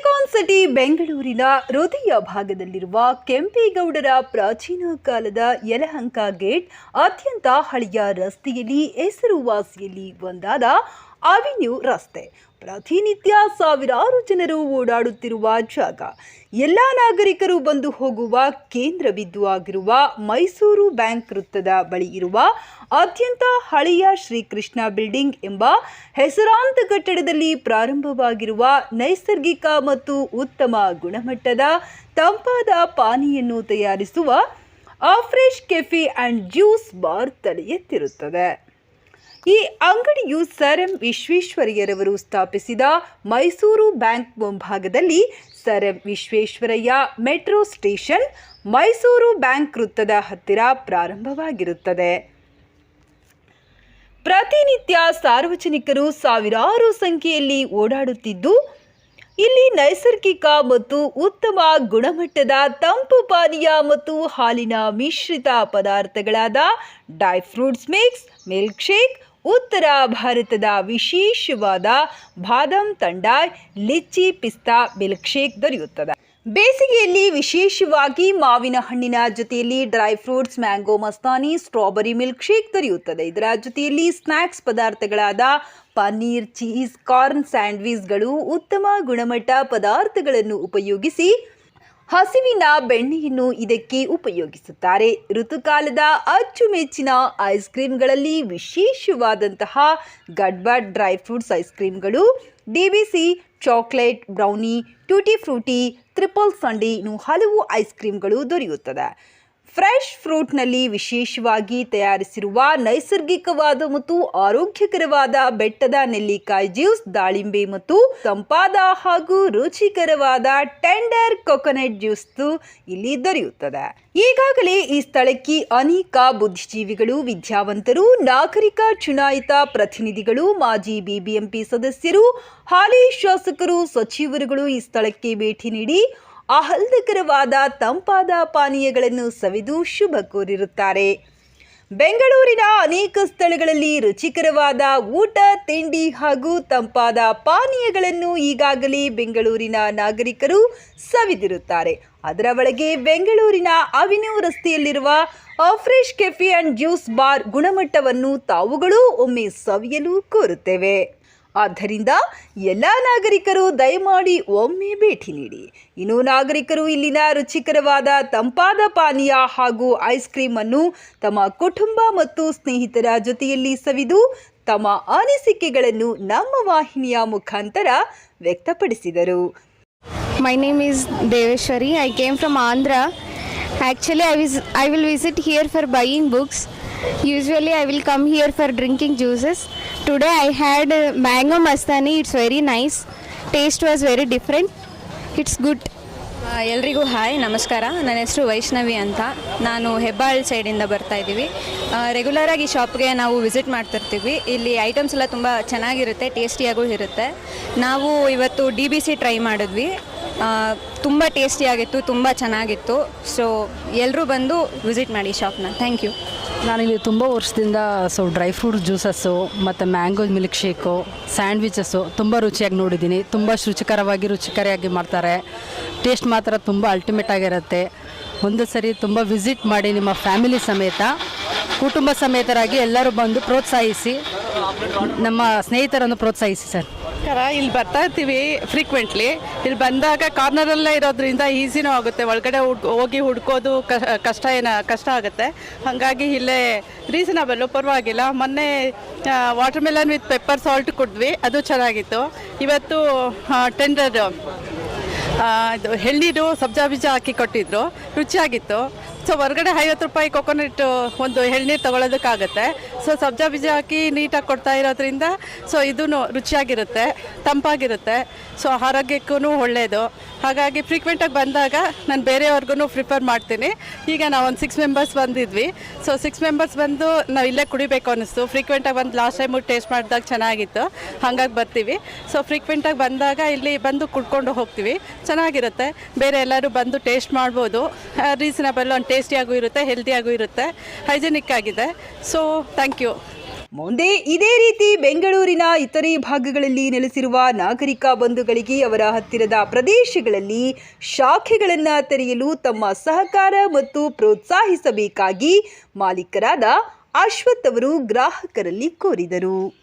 Silicon city, ಬೆಂಗಳೂರಿನ ಹೃದಯ ಭಾಗದಲ್ಲಿರುವ ಕೆಂಪೇಗೌಡರ ಪ್ರಾಚೀನ ಕಾಲದ ಯಲಹಂಕ ಗೇಟ್ ಅತ್ಯಂತ ಹಳೆಯ ರಸ್ತೆಯಲ್ಲಿ, ಹೆಸರುವಾಸಿಯಲ್ಲಿ ಒಂದಾದ ಅವೆನ್ಯೂ ರಸ್ತೆ. ಪ್ರತಿನಿತ್ಯ ಸಾವಿರಾರು ಜನರು ಓಡಾಡುತ್ತಿರುವ ಜಾಗ. ಎಲ್ಲ ನಾಗರಿಕರು ಬಂದು ಹೋಗುವ ಕೇಂದ್ರ ಬಿಂದು ಆಗಿರುವ ಮೈಸೂರು ಬ್ಯಾಂಕ್ ವೃತ್ತದ ಬಳಿ ಇರುವ ಅತ್ಯಂತ ಹಳೆಯ ಶ್ರೀಕೃಷ್ಣ ಬಿಲ್ಡಿಂಗ್ ಎಂಬ ಹೆಸರಾಂತ ಕಟ್ಟಡದಲ್ಲಿ ಪ್ರಾರಂಭವಾಗಿರುವ ನೈಸರ್ಗಿಕ ಮತ್ತು ಉತ್ತಮ ಗುಣಮಟ್ಟದ ತಂಪಾದ ಪಾನೀಯನ್ನು ತಯಾರಿಸುವ Afresh Cafe and Juice Bar ತಲೆ ಎತ್ತಿರುತ್ತದೆ ಈ ಅಂಗಡಿಯು ಸರ್ ಎಂ ವಿಶ್ವೇಶ್ವರಯ್ಯರವರು ಸ್ಥಾಪಿಸಿದ ಮೈಸೂರು ಬ್ಯಾಂಕ್ ಮುಂಭಾಗದಲ್ಲಿ sir M Visvesvaraya metro station Mysore bank ವೃತ್ತದ ಹತ್ತಿರ ಪ್ರಾರಂಭವಾಗಿರುತ್ತದೆ. ಪ್ರತಿನಿತ್ಯ ಸಾರ್ವಜನಿಕರು ಸಾವಿರಾರು ಸಂಖ್ಯೆಯಲ್ಲಿ ಓಡಾಡುತ್ತಿದ್ದು, ಇಲ್ಲಿ ನೈಸರ್ಗಿಕ ಮತ್ತು ಉತ್ತಮ ಗುಣಮಟ್ಟದ ತಂಪು ಪಾನೀಯ ಮತ್ತು ಹಾಲಿನ ಮಿಶ್ರಿತ ಪದಾರ್ಥಗಳಾದ dry fruits mix milk shake ಉತ್ತರ ಭಾರತದ ವಿಶೇಷವಾದ ಬಾದಾಮ್ ತಂಡ ಲಿಚ್ಚಿ ಪಿಸ್ತಾ ಮಿಲ್ಕ್ ಶೇಕ್ ದೊರೆಯುತ್ತದೆ. ಬೇಸಿಗೆಯಲ್ಲಿ ವಿಶೇಷವಾಗಿ ಮಾವಿನ ಹಣ್ಣಿನ ಜೊತೆಯಲ್ಲಿ dry fruits, mango Mastani, strawberry milk shake ದೊರೆಯುತ್ತದೆ. ಇದರ ಜೊತೆಯಲ್ಲಿ ಸ್ನ್ಯಾಕ್ಸ್ ಪದಾರ್ಥಗಳಾದ ಪನ್ನೀರ್, ಚೀಸ್, ಕಾರ್ನ್ ಸ್ಯಾಂಡ್ವಿಚ್ಗಳು ಉತ್ತಮ ಗುಣಮಟ್ಟ ಪದಾರ್ಥಗಳನ್ನು ಉಪಯೋಗಿಸಿ ಹಸಿವಿನ ಬೆಣ್ಣೆಯನ್ನು ಇದಕ್ಕೆ ಉಪಯೋಗಿಸುತ್ತಾರೆ. ಋತುಕಾಲದ ಅಚ್ಚುಮೆಚ್ಚಿನ ಐಸ್ ಕ್ರೀಮ್ಗಳಲ್ಲಿ ವಿಶೇಷವಾದಂತಹ gadbad dry fruits ice ಕ್ರೀಮ್ಗಳು, D B C, chocolate, brownie tutti frutti triple sundae ಇನ್ನು ಹಲವು ಐಸ್ ಕ್ರೀಮ್ಗಳು ದೊರೆಯುತ್ತದೆ. ಫ್ರೆಶ್ ಫ್ರೂಟ್ನಲ್ಲಿ ವಿಶೇಷವಾಗಿ ತಯಾರಿಸಿರುವ ನೈಸರ್ಗಿಕವಾದ ಮತ್ತು ಆರೋಗ್ಯಕರವಾದ ಬೆಟ್ಟದ ನೆಲ್ಲಿಕಾಯಿ ಜ್ಯೂಸ್, ದಾಳಿಂಬೆ ಮತ್ತು ತಂಪಾದ ಹಾಗೂ ರುಚಿಕರವಾದ ಟೆಂಡರ್ ಕೊಕೊನಟ್ ಜ್ಯೂಸ್ ಇಲ್ಲಿ ದೊರೆಯುತ್ತದೆ. ಈಗಾಗಲೇ ಈ ಸ್ಥಳಕ್ಕೆ ಅನೇಕ ಬುದ್ಧಿಜೀವಿಗಳು, ವಿದ್ಯಾವಂತರು, ನಾಗರಿಕ ಚುನಾಯಿತ ಪ್ರತಿನಿಧಿಗಳು, ಮಾಜಿ ಬಿಬಿಎಂಪಿ ಸದಸ್ಯರು, ಹಾಲಿ ಶಾಸಕರು, ಸಚಿವರುಗಳು ಈ ಸ್ಥಳಕ್ಕೆ ಭೇಟಿ ನೀಡಿ ಆಹ್ಲಾದಕರವಾದ ತಂಪಾದ ಪಾನೀಯಗಳನ್ನು ಸವಿದು ಶುಭ ಕೋರಿರುತ್ತಾರೆ. ಬೆಂಗಳೂರಿನ ಅನೇಕ ಸ್ಥಳಗಳಲ್ಲಿ ರುಚಿಕರವಾದ ಊಟ, ತಿಂಡಿ ಹಾಗೂ ತಂಪಾದ ಪಾನೀಯಗಳನ್ನು ಈಗಾಗಲೇ ಬೆಂಗಳೂರಿನ ನಾಗರಿಕರು ಸವಿದಿರುತ್ತಾರೆ. ಅದರ ಒಳಗೆ ಬೆಂಗಳೂರಿನ ಅವಿನ್ಯೂ ರಸ್ತೆಯಲ್ಲಿರುವ Afresh Cafe and Juice Bar ಗುಣಮಟ್ಟವನ್ನು ತಾವುಗಳು ಒಮ್ಮೆ ಸವಿಯಲು ಕೋರುತ್ತೇವೆ. ಆದ್ದರಿಂದ ಎಲ್ಲ ನಾಗರಿಕರು ದಯಮಾಡಿ ಒಮ್ಮೆ ಭೇಟಿ ನೀಡಿ. ಇನ್ನು ನಾಗರಿಕರು ಇಲ್ಲಿನ ರುಚಿಕರವಾದ ತಂಪಾದ ಪಾನೀಯ ಹಾಗೂ ಐಸ್ ಕ್ರೀಮ್ ಅನ್ನು ತಮ್ಮ ಕುಟುಂಬ ಮತ್ತು ಸ್ನೇಹಿತರ ಜೊತೆಯಲ್ಲಿ ಸವಿದು ತಮ್ಮ ಅನಿಸಿಕೆಗಳನ್ನು ನಮ್ಮ ವಾಹಿನಿಯ ಮುಖಾಂತರ ವ್ಯಕ್ತಪಡಿಸಿದರು. My name is Deveshwari I came from Andhra actually I was I will visit here for buying books. Usually, I will come here for drinking juices. Today, I had mango mastani. It's very nice. Taste was very different. It's good. ಎಲ್ರಿಗೂ hi ನಮಸ್ಕಾರ ನನ್ನ ಹೆಸರು ವೈಷ್ಣವಿ ಅಂತ ನಾನು ಹೆಬ್ಬಾಳ್ ಸೈಡಿಂದ ಬರ್ತಾ ಇದ್ದೀವಿ ರೆಗ್ಯುಲರಾಗಿ ಶಾಪ್ಗೆ ನಾವು ವಿಸಿಟ್ ಮಾಡ್ತಿರ್ತೀವಿ ಇಲ್ಲಿ ಐಟಮ್ಸ್ ಎಲ್ಲ ತುಂಬ ಚೆನ್ನಾಗಿರುತ್ತೆ ಟೇಸ್ಟಿಯಾಗೂ ಇರುತ್ತೆ ನಾವು ಇವತ್ತು ಡಿ ಬಿ ಸಿ ಟ್ರೈ ಮಾಡಿದ್ವಿ ತುಂಬ ಟೇಸ್ಟಿಯಾಗಿತ್ತು ತುಂಬ ಚೆನ್ನಾಗಿತ್ತು ಸೊ ಎಲ್ಲರೂ ಬಂದು ವಿಸಿಟ್ ಮಾಡಿ ಶಾಪ್ನ ಥ್ಯಾಂಕ್ ಯು ನಾನಿಲ್ಲಿ ತುಂಬ ವರ್ಷದಿಂದ ಸೊ ಡ್ರೈ ಫ್ರೂಟ್ ಜ್ಯೂಸಸ್ಸು ಮತ್ತು ಮ್ಯಾಂಗೋ ಮಿಲ್ಕ್ ಶೇಕು ಸ್ಯಾಂಡ್ವಿಚಸ್ಸು ತುಂಬ ರುಚಿಯಾಗಿ ನೋಡಿದ್ದೀನಿ. ತುಂಬ ರುಚಿಕರವಾಗಿ ರುಚಿಕರಿಯಾಗಿ ಮಾಡ್ತಾರೆ. ಟೇಸ್ಟ್ ಮಾತ್ರ ತುಂಬ ಅಲ್ಟಿಮೇಟ್ ಆಗಿರುತ್ತೆ. ಒಂದು ಸರಿ ತುಂಬ ವಿಸಿಟ್ ಮಾಡಿ ನಿಮ್ಮ ಫ್ಯಾಮಿಲಿ ಸಮೇತ, ಕುಟುಂಬ ಸಮೇತರಾಗಿ ಎಲ್ಲರೂ ಬಂದು ಪ್ರೋತ್ಸಾಹಿಸಿ, ನಮ್ಮ ಸ್ನೇಹಿತರನ್ನು ಪ್ರೋತ್ಸಾಹಿಸಿ ಸರ್. ನಮಸ್ಕಾರ. ಇಲ್ಲಿ ಬರ್ತಾ ಇರ್ತೀವಿ ಫ್ರೀಕ್ವೆಂಟ್ಲಿ ಇಲ್ಲಿ ಬಂದಾಗ ಕಾರ್ನರಲ್ಲೇ ಇರೋದ್ರಿಂದ ಈಸಿನೂ ಆಗುತ್ತೆ. ಒಳಗಡೆ ಹುಡ್, ಹೋಗಿ ಹುಡ್ಕೋದು ಕಷ್ಟ ಏನ, ಕಷ್ಟ ಆಗುತ್ತೆ. ಹಾಗಾಗಿ ಇಲ್ಲೇ ರೀಸನಬಲ್ಲು ಪರವಾಗಿಲ್ಲ. ಮೊನ್ನೆ watermelon with pepper salt ಕುಡಿದ್ವಿ. ಅದು ಚೆನ್ನಾಗಿತ್ತು. ಇವತ್ತು ಟೆಂಡರ್ ಇದು, ಎಳ್ನೀರು ಸಬ್ಜಾ ಬೀಜ ಹಾಕಿ ಕೊಟ್ಟಿದ್ರು. ರುಚಿಯಾಗಿತ್ತು. ಸೊ ಹೊರಗಡೆ ಐವತ್ತು ರೂಪಾಯಿ ಕೊಕೊನಟ್ ಒಂದು ಎಳ್ನೀರು ತೊಗೊಳೋದಕ್ಕಾಗತ್ತೆ. ಸೊ ಸಬ್ಜಾ ಬೀಜ ಹಾಕಿ ನೀಟಾಗಿ ಕೊಡ್ತಾ ಇರೋದ್ರಿಂದ ಸೊ ಇದೂ ರುಚಿಯಾಗಿರುತ್ತೆ, ತಂಪಾಗಿರುತ್ತೆ. ಸೊ ಆರೋಗ್ಯಕ್ಕೂ ಒಳ್ಳೆಯದು ಹಾಗಾಗಿ ಫ್ರೀಕ್ವೆಂಟಾಗಿ ಬಂದಾಗ ನಾನು ಬೇರೆಯವ್ರಿಗೂ ಪ್ರಿಫರ್ ಮಾಡ್ತೀನಿ. ಈಗ ನಾವು ಒಂದು ಸಿಕ್ಸ್ ಮೆಂಬರ್ಸ್ ಬಂದಿದ್ವಿ. ಸೊ ಸಿಕ್ಸ್ ಮೆಂಬರ್ಸ್ ಬಂದು ನಾವು ಇಲ್ಲೇ ಕುಡಿಬೇಕು ಅನ್ನಿಸ್ತು ಫ್ರೀಕ್ವೆಂಟಾಗಿ ಬಂದು ಲಾಸ್ಟ್ ಟೈಮು ಟೇಸ್ಟ್ ಮಾಡಿದಾಗ ಚೆನ್ನಾಗಿತ್ತು. ಹಾಗಾಗಿ ಬರ್ತೀವಿ. ಸೊ ಫ್ರೀಕ್ವೆಂಟಾಗಿ ಬಂದಾಗ ಇಲ್ಲಿ ಬಂದು ಕುಡ್ಕೊಂಡು ಹೋಗ್ತೀವಿ. ಚೆನ್ನಾಗಿರುತ್ತೆ. ಬೇರೆ ಎಲ್ಲರೂ ಬಂದು ಟೇಸ್ಟ್ ಮಾಡ್ಬೋದು. ರೀಸನಬಲ್ ಒಂದು ಟೇಸ್ಟಿಯಾಗೂ ಇರುತ್ತೆ ಹೆಲ್ದಿಯಾಗೂ ಇರುತ್ತೆ. ಹೈಜೆನಿಕ್ ಆಗಿದೆ. ಸೊ ಥ್ಯಾಂಕ್ ಯು ಮುಂದೆ ಇದೇ ರೀತಿ ಬೆಂಗಳೂರಿನ ಇತರೆ ಭಾಗಗಳಲ್ಲಿ ನೆಲೆಸಿರುವ ನಾಗರಿಕ ಬಂಧುಗಳಿಗೆ ಅವರ ಹತ್ತಿರದ ಪ್ರದೇಶಗಳಲ್ಲಿ ಶಾಖೆಗಳನ್ನು ತೆರೆಯಲು ತಮ್ಮ ಸಹಕಾರ ಮತ್ತು ಪ್ರೋತ್ಸಾಹಿಸಬೇಕಾಗಿ ಮಾಲೀಕರಾದ ಅಶ್ವಥ್ ಅವರು ಗ್ರಾಹಕರಲ್ಲಿ ಕೋರಿದರು.